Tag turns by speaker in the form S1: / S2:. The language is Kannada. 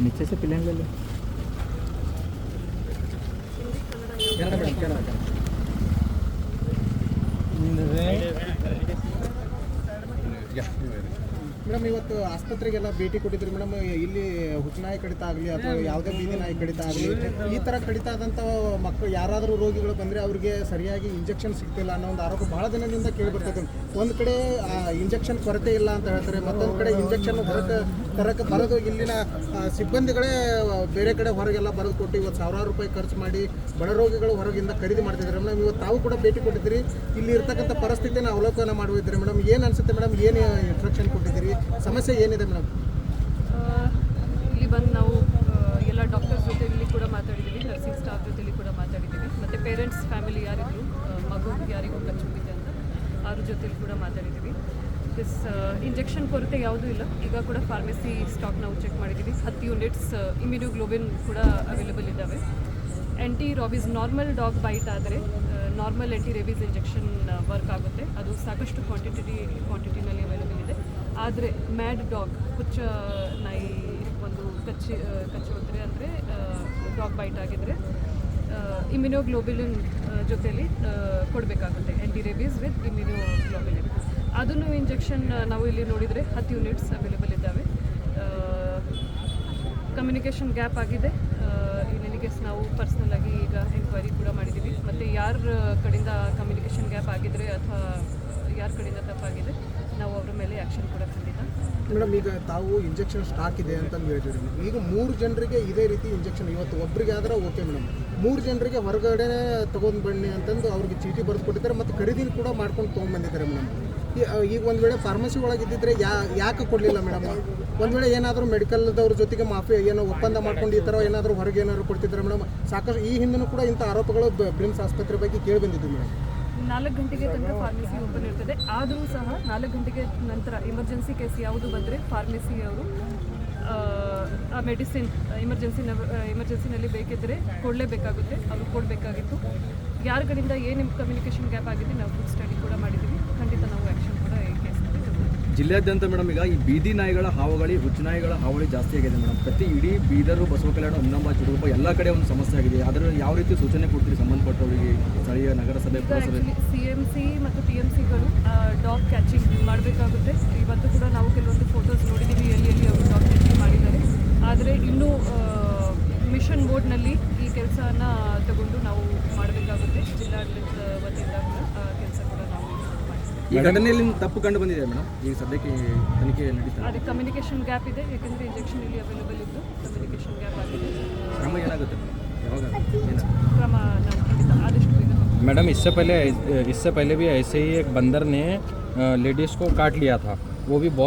S1: नीचे से प्लेन ले लो
S2: ಮೇಡಮ್, ಇವತ್ತು ಆಸ್ಪತ್ರೆಗೆಲ್ಲ ಭೇಟಿ ಕೊಟ್ಟಿದ್ರಿ. ಮೇಡಮ್, ಇಲ್ಲಿ ಹುಚ್ಚನಾಯಿ ಕಡಿತ ಆಗಲಿ ಅಥವಾ ಯಾವುದೇ ಬೀದಿ ನಾಯಿ ಕಡಿತ ಆಗಲಿ, ಈ ಥರ ಕಡಿತ ಆದಂಥ ಮಕ್ಕಳು ಯಾರಾದರೂ ರೋಗಿಗಳು ಬಂದರೆ ಅವರಿಗೆ ಸರಿಯಾಗಿ ಇಂಜೆಕ್ಷನ್ ಸಿಗ್ತಿಲ್ಲ ಅನ್ನೋ ಒಂದು ಆರೋಪ ಭಾಳ ದಿನದಿಂದ ಕೇಳಿ ಬರ್ತೈತೆ ಒಂದು ಕಡೆ ಇಂಜೆಕ್ಷನ್ ಕೊರತೆ ಇಲ್ಲ ಅಂತ ಹೇಳ್ತಾರೆ. ಮತ್ತೊಂದು ಕಡೆ ಇಂಜೆಕ್ಷನ್ ಹೊರಗೆ ತರಕ್ಕೆ ಬರೋದು ಇಲ್ಲಿನ ಸಿಬ್ಬಂದಿಗಳೇ ಬೇರೆ ಕಡೆ ಹೊರಗೆಲ್ಲ ಬರೆದು ಕೊಟ್ಟು ಇವತ್ತು ಸಾವಿರಾರು ರೂಪಾಯಿ ಖರ್ಚು ಮಾಡಿ ಬಡ ರೋಗಿಗಳು ಹೊರಗಿಂದ ಖರೀದಿ ಮಾಡ್ತಿದ್ದಾರೆ. ಮೇಡಮ್, ಇವತ್ತು ತಾವು ಕೂಡ ಭೇಟಿ ಕೊಟ್ಟಿದ್ದೀರಿ. ಇಲ್ಲಿ ಇರ್ತಕ್ಕಂಥ ಪರಿಸ್ಥಿತಿನ ಅವಲೋಕನ ಮಾಡಿದ್ರಿ ಮೇಡಮ್, ಏನು ಅನ್ಸುತ್ತೆ ಮೇಡಮ್? ಏನು ಇನ್ಸ್ಟ್ರಕ್ಷನ್ ಕೊಟ್ಟಿದ್ದೀರಿ? ಸಮಸ್ಯೆ ಏನಿದೆ ಮೇಡಮ್?
S3: ಇಲ್ಲಿ ಬಂದು ನಾವು ಎಲ್ಲ ಡಾಕ್ಟರ್ಸ್ ಜೊತೆ ಇಲ್ಲಿ ಕೂಡ ಮಾತಾಡಿದ್ದೀವಿ ನರ್ಸಿಂಗ್ ಸ್ಟಾಫ್ ಜೊತೆಲಿ ಕೂಡ ಮಾತಾಡಿದ್ದೀವಿ. ಮತ್ತು ಪೇರೆಂಟ್ಸ್ ಫ್ಯಾಮಿಲಿ ಯಾರಿದ್ರು ಮಗು ಯಾರಿಗೂ ಕಚ್ಚುಬಿದ್ದಿದೆ ಅಂತ ಅವ್ರ ಜೊತೆಲಿ ಕೂಡ ಮಾತಾಡಿದ್ದೀವಿ. ದಿಸ್ ಇಂಜೆಕ್ಷನ್ ಕೊರತೆ ಯಾವುದೂ ಇಲ್ಲ. ಈಗ ಕೂಡ ಫಾರ್ಮಸಿ ಸ್ಟಾಕ್ ನಾವು ಚೆಕ್ ಮಾಡಿದ್ದೀವಿ. ಹತ್ತು ಯೂನಿಟ್ಸ್ ಇಮ್ಯುನೋಗ್ಲೋಬಿನ್ ಕೂಡ ಅವೈಲೇಬಲ್ ಇದ್ದಾವೆ. Anti rabies normal dog bite ಆದರೆ normal anti rabies injection work ಆಗುತ್ತೆ. ಅದು ಸಾಕಷ್ಟು ಕ್ವಾಂಟಿಟಿ ಕ್ವಾಂಟಿಟಿನಲ್ಲಿ ಅವೈಲೇಬಲ್ ಆದರೆ ಮ್ಯಾಡ್ ಡಾಗ್ ಹುಚ್ಚ ನಾಯಿ ಒಂದು ಕಚ್ಚಿ ಕಚ್ಚೋದ್ರೆ ಅಂದರೆ ಡಾಗ್ ಬೈಟ್ ಆಗಿದ್ದರೆ ಇಮ್ಯುನೋಗ್ಲೋಬಿಲಿನ್ ಜೊತೆಯಲ್ಲಿ ಕೊಡಬೇಕಾಗುತ್ತೆ. ಆ್ಯಂಟಿ ರೇಬೀಸ್ ವಿತ್ ಇಮ್ಯುನೋಗ್ಲೋಬಿಲಿನ್ ಅದನ್ನು ಇಂಜೆಕ್ಷನ್ ನಾವು ಇಲ್ಲಿ ನೋಡಿದರೆ ಹತ್ತು ಯೂನಿಟ್ಸ್ ಅವೈಲೇಬಲ್ ಇದ್ದಾವೆ. ಕಮ್ಯುನಿಕೇಷನ್ ಗ್ಯಾಪ್ ಆಗಿದೆ. ಕೇಸ್ ನಾವು ಪರ್ಸ್ನಲ್ ಆಗಿ ಈಗ ಎನ್ಕ್ವೈರಿ ಕೂಡ ಮಾಡಿದ್ದೀವಿ ಮತ್ತು ಯಾರ ಕಡೆಯಿಂದ ಕಮ್ಯುನಿಕೇಷನ್ ಗ್ಯಾಪ್ ಆಗಿದ್ರೆ ಅಥವಾ ಯಾರ ಕಡೆಯಿಂದ ತಪ್ಪಾಗಿದೆ ನಾವು ಅವ್ರ ಮೇಲೆ ಆ್ಯಕ್ಷನ್ ಕೂಡ ಖಂಡಿತ
S2: ಮೇಡಮ್, ಈಗ ತಾವು ಇಂಜೆಕ್ಷನ್ ಸ್ಟಾಕ್ ಇದೆ ಅಂತ ಹೇಳಿದ್ರಿ ಈಗ ಮೂರು ಜನರಿಗೆ ಇದೇ ರೀತಿ ಇಂಜೆಕ್ಷನ್ ಇವತ್ತು ಒಬ್ಬರಿಗೆ ಆದ್ರೆ ಓಕೆ ಮೇಡಮ್. ಮೂರು ಜನರಿಗೆ ಹೊರಗಡೆ ತೊಗೊಂಡು ಬನ್ನಿ ಅಂತಂದು ಅವ್ರಿಗೆ ಚೀಟಿ ಬರೆದು ಕೊಟ್ಟಿದ್ದಾರೆ ಮತ್ತು ಖರೀದಿನ ಕೂಡ ಮಾಡ್ಕೊಂಡು ತೊಗೊಂಡ್ಬಂದಿದ್ದಾರೆ ಮೇಡಮ್. ಈಗ ಒಂದು ವೇಳೆ ಫಾರ್ಮಸಿ ಒಳಗೆ ಇದ್ದಿದ್ರೆ ಯಾ ಯಾಕೆ ಕೊಡಲಿಲ್ಲ ಮೇಡಮ್? ಒಂದು ವೇಳೆ ಏನಾದರೂ ಮೆಡಿಕಲ್ದವ್ರ ಜೊತೆಗೆ ಮಾಫಿ ಏನೋ ಒಪ್ಪಂದ ಮಾಡ್ಕೊಂಡು ಈ ಥರ ಏನಾದರೂ ಹೊರಗೆ ಏನಾದರೂ ಕೊಡ್ತಿದ್ದಾರೆ ಮೇಡಮ್. ಸಾಕಷ್ಟು ಈ ಹಿಂದೂ ಕೂಡ ಇಂಥ ಆರೋಪಗಳು ಬ್ರಿಮ್ಸ್ ಆಸ್ಪತ್ರೆ ಬಗ್ಗೆ ಕೇಳಿ ಬಂದಿದ್ದು ಮೇಡಮ್.
S3: ನಾಲ್ಕು ಗಂಟೆಗೆ ತನಕ ಫಾರ್ಮಸಿ ಓಪನ್ ಇರ್ತದೆ. ಆದರೂ ಸಹ ನಾಲ್ಕು ಗಂಟೆಗೆ ನಂತರ ಎಮರ್ಜೆನ್ಸಿ ಕೇಸ್ ಯಾವುದು ಬಂದರೆ ಫಾರ್ಮಸಿ ಅವರು, ಆ ಮೆಡಿಸಿನ್ ಎಮರ್ಜೆನ್ಸಿ ಎಮರ್ಜೆನ್ಸಿನಲ್ಲಿ ಬೇಕಿದ್ದರೆ ಕೊಡಲೇಬೇಕಾಗುತ್ತೆ. ಅವರು ಕೊಡಬೇಕಾಗಿತ್ತು. ಯಾರ ಏನು ಕಮ್ಯುನಿಕೇಷನ್ ಗ್ಯಾಪ್ ಆಗಿದೆ, ನಾವು ಸ್ಟಡಿ ಕೂಡ ಮಾಡಿದ್ದೀವಿ ಖಂಡಿತ ನಾವು ಆ್ಯಕ್ಷನ್ ಕೂಡ ಈ ಕೇಸ್ನಲ್ಲಿ ತಗೊಳ್ತೀವಿ.
S1: ಜಿಲ್ಲೆಯಾದ್ಯಂತ ಮೇಡಮ್ ಈಗ ಈ ಬೀದಿ ನಾಯಿಗಳ ಹಾವಳಿ ಹುಚ್ಚು ನಾಯಿಗಳ ಹಾವಳಿ ಜಾಸ್ತಿ ಆಗಿದೆ ಮೇಡಮ್. ಪ್ರತಿ ಇಡೀ ಬೀದರು ಬಸವ ಕಲ್ಯಾಣ ಉನ್ನಂಬ ಚಿರುಗುಪ್ಪ ಎಲ್ಲ ಕಡೆ ಒಂದು ಸಮಸ್ಯೆ ಆಗಿದೆ. ಅದರ ಯಾವ ರೀತಿ ಸೂಚನೆ ಕೊಡ್ತೀರಿ ಸಂಬಂಧಪಟ್ಟವರಿಗೆ ಸ್ಥಳೀಯ ನಗರಸಭೆ ಪುರಸಭೆ?
S3: ಸಿ ಎಂ ಸಿ ಮತ್ತು ಪಿ ಎಂ ಸಿಗಳು ಡಾಗ್ ಕ್ಯಾಚಿಂಗ್ ಮಾಡಬೇಕಾಗುತ್ತೆ. ಇವತ್ತು ಕೂಡ ನಾವು ಕೆಲವೊಂದು ಫೋಟೋಸ್ ನೋಡಿದ್ದೀವಿ ಎಲ್ಲಿ ಎಲ್ಲಿ ಅವರು ಡಾಗ್ ಕ್ಯಾಚಿಂಗ್ ಮಾಡಿದ್ದಾರೆ. ಆದರೆ ಇನ್ನೂ ಮಿಷನ್ ಬೋರ್ಡ್ನಲ್ಲಿ ಈ ಕೆಲಸನ ತಗೊಂಡು ನಾವು ಮಾಡಬೇಕಾಗುತ್ತೆ. ಜಿಲ್ಲಾಡಳಿತ ವತಿಯಿಂದ ಕೂಡ ಆ ಕೆಲಸ ಕೂಡ ನಾವು
S1: ಈ ಘಟನೆಯಲ್ಲಿ ತಪ್ಪು ಕಂಡು ಬಂದಿದೆ ಮೇಡಮ್ ಈಗ ಸದ್ಯಕ್ಕೆ ತನಿಖೆ ನಡೀತಾ
S3: ಅದಕ್ಕೆ ಕಮ್ಯುನಿಕೇಷನ್ ಗ್ಯಾಪ್ ಇದೆ ಯಾಕೆಂದರೆ ಇಂಜೆಕ್ಷನ್ ಇಲ್ಲಿ ಅವೈಲೇಬಲ್ ಇದ್ದು ಕಮ್ಯುನಿಕೇಷನ್ ಗ್ಯಾಪ್ ಆಗಿದೆ
S1: ಕ್ರಮ ಏನಾಗುತ್ತೆ ಯಾವಾಗ ಏನು
S3: ಕ್ರಮ ನಾವು ಖಂಡಿತ ಆದಷ್ಟು ಬೇಗ ತಗೊಳ್ತೀವಿ.
S4: मैडम इससे पहले इससे पहले भी ऐसे ही एक बंदर ने लेडीज़ को काट लिया था वो भी बहुत